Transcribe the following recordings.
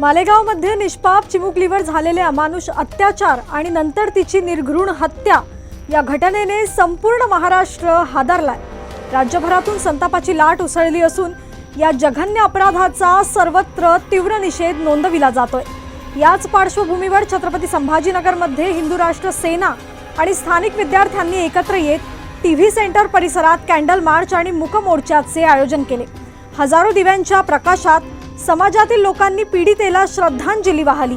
मालेगावमध्ये निष्पाप चिमुकलीवर झालेले अमानुष अत्याचार आणि नंतर तिची निर्घृण हत्या या घटनेने संपूर्ण महाराष्ट्र हादरलाय. राज्यभरातून संतापाची लाट उसळली असून या जघन्य अपराधाचा सर्वत्र तीव्र निषेध नोंदविला जातोय. याच पार्श्वभूमीवर छत्रपती संभाजीनगरमध्ये हिंदू राष्ट्र सेना आणि स्थानिक विद्यार्थ्यांनी एकत्र येत टी व्ही सेंटर परिसरात कॅन्डल मार्च आणि मूकमोर्चाचे आयोजन केले. हजारो दिव्यांच्या प्रकाशात समाजातील लोकांनी पीडितेला श्रद्धांजली वाहिली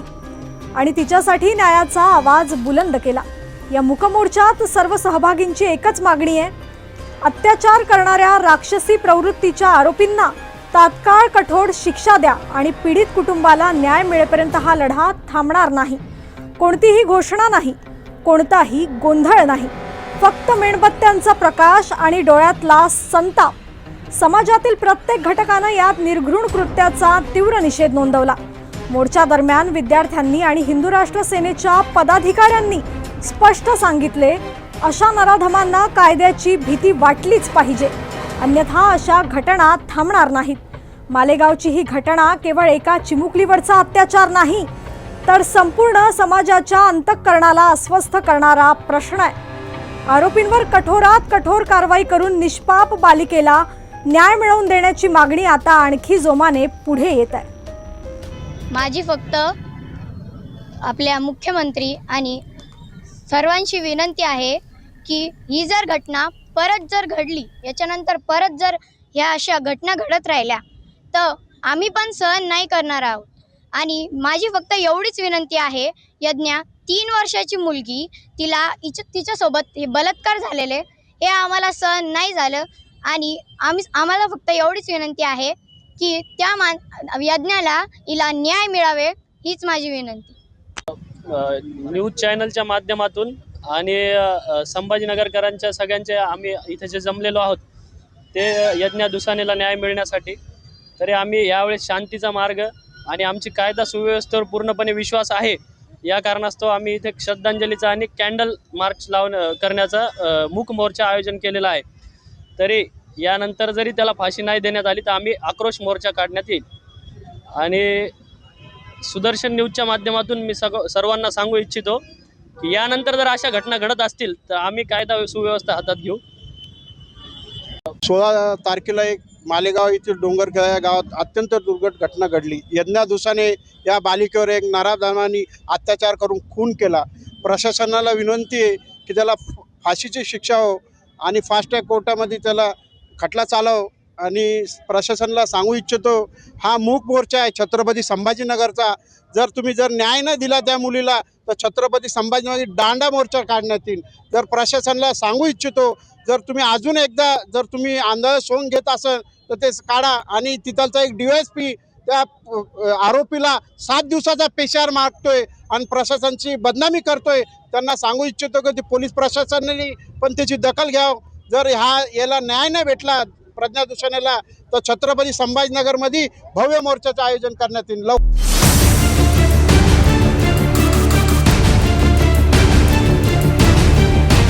आणि तिच्यासाठी न्यायाचा आवाज बुलंद केला. या मुकमोर्चात सर्व सहभागींची एकच मागणी आहे. अत्याचार करणाऱ्या राक्षसी प्रवृत्तीच्या आरोपींना तात्काळ कठोर शिक्षा द्या आणि पीडित कुटुंबाला न्याय मिळेपर्यंत हा लढा थांबणार नाही. कोणतीही घोषणा नाही. कोणताही गोंधळ नाही. फक्त मेणबत्त्यांचा प्रकाश आणि डोळ्यातला संताप. समाजातील प्रत्येक घटकानं यात निर्घृण कृत्याचा तीव्र निषेध नोंदवला. मोर्चा दरम्यान विद्यार्थ्यांनी आणि हिंदू राष्ट्र सेनेच्या पदाधिकाऱ्यांनी स्पष्ट सांगितले अशा नराधमांना कायद्याची भीती वाटलीच पाहिजे. अन्यथा अशा घटना थांबणार नाहीत. मालेगावची ही घटना केवळ एका चिमुकलीवरचा अत्याचार नाही तर संपूर्ण समाजाच्या अंतःकरणाला अस्वस्थ करणारा प्रश्न आहे. आरोपींवर कठोरात कठोर कारवाई करून निष्पाप बालिकेला न्याय मिळवून देण्याची मागणी आता आणखी जोमाने पुढे येत आहे. माझी फक्त आपल्या मुख्यमंत्री आणि सर्वांशी विनंती आहे की ही जर घटना परत जर घडली याच्यानंतर परत जर ह्या अशा घटना घडत राहिल्या तर आम्ही पण सहन नाही करणार आहोत. आणि माझी फक्त एवढीच विनंती आहे यज्ञा तीन वर्षाची मुलगी तिला इच तिच्यासोबत हे बलात्कार झालेले हे आम्हाला सहन नाही झालं आणि आम्ही आम्हाला फक्त एवढीच विनंती आहे की त्या मान यज्ञाला हिला न्याय मिळावे हीच माझी विनंती. न्यूज चॅनलच्या माध्यमातून आणि संभाजीनगरकरांच्या सगळ्यांचे आम्ही इथे जे जमलेलो आहोत ते यज्ञ दुसानेला न्याय मिळण्यासाठी. तरी आम्ही यावेळेस शांतीचा मार्ग आणि आमची कायदा सुव्यवस्थेवर पूर्णपणे विश्वास आहे या कारणास्तव आम्ही इथे श्रद्धांजलीचा आणि कॅन्डल मार्च लावणं करण्याचा मूक मोर्चा आयोजन केलेला आहे. तरी यानंतर जरी त्याला फाशी नाही देण्यात आली तर आम्ही आक्रोश मोर्चा काढण्यात येईल. आणि सुदर्शन न्यूजच्या माध्यमातून मी सग सर्वांना सांगू इच्छितो की यानंतर जर अशा घटना घडत असतील तर आम्ही कायदा सुव्यवस्था हातात घेऊ. सोळा तारखेला एक मालेगाव येथील डोंगरखेळा या गावात अत्यंत दुर्घट घटना घडली. यज्ञा दिवसाने या बालिकेवर एक नराधमांनी अत्याचार करून खून केला. प्रशासनाला विनंती आहे की त्याला फ- फाशीची शिक्षा हो आणि फास्टॅग कोर्टामध्ये त्याला खटला चालव आणि प्रशासनाला सांगू इच्छितो हा मूक मोर्चा आहे छत्रपती संभाजीनगरचा. जर तुम्ही जर न्याय न दिला त्या मुलीला तर छत्रपती संभाजीनगर दांडा मोर्चा काढण्यात येईल. जर प्रशासनाला सांगू इच्छितो जर तुम्ही अजून एकदा जर तुम्ही आंधळ सोंग घेत असाल तर ते काढा. आणि तिथलचा एक डी एस पी त्या आरोपीला सात दिवसाचा पेशार मागतोय आणि प्रशासनाची बदनामी करतोय त्यांना सांगू इच्छितो की ते पोलीस प्रशासनाने पण त्याची दखल घ्याव. जर ह्या याला न्याय नाही भेटला प्रज्ञा दुषणेला तर छत्रपती संभाजीनगरमध्ये भव्य मोर्चाचं आयोजन करण्यात येईल. लव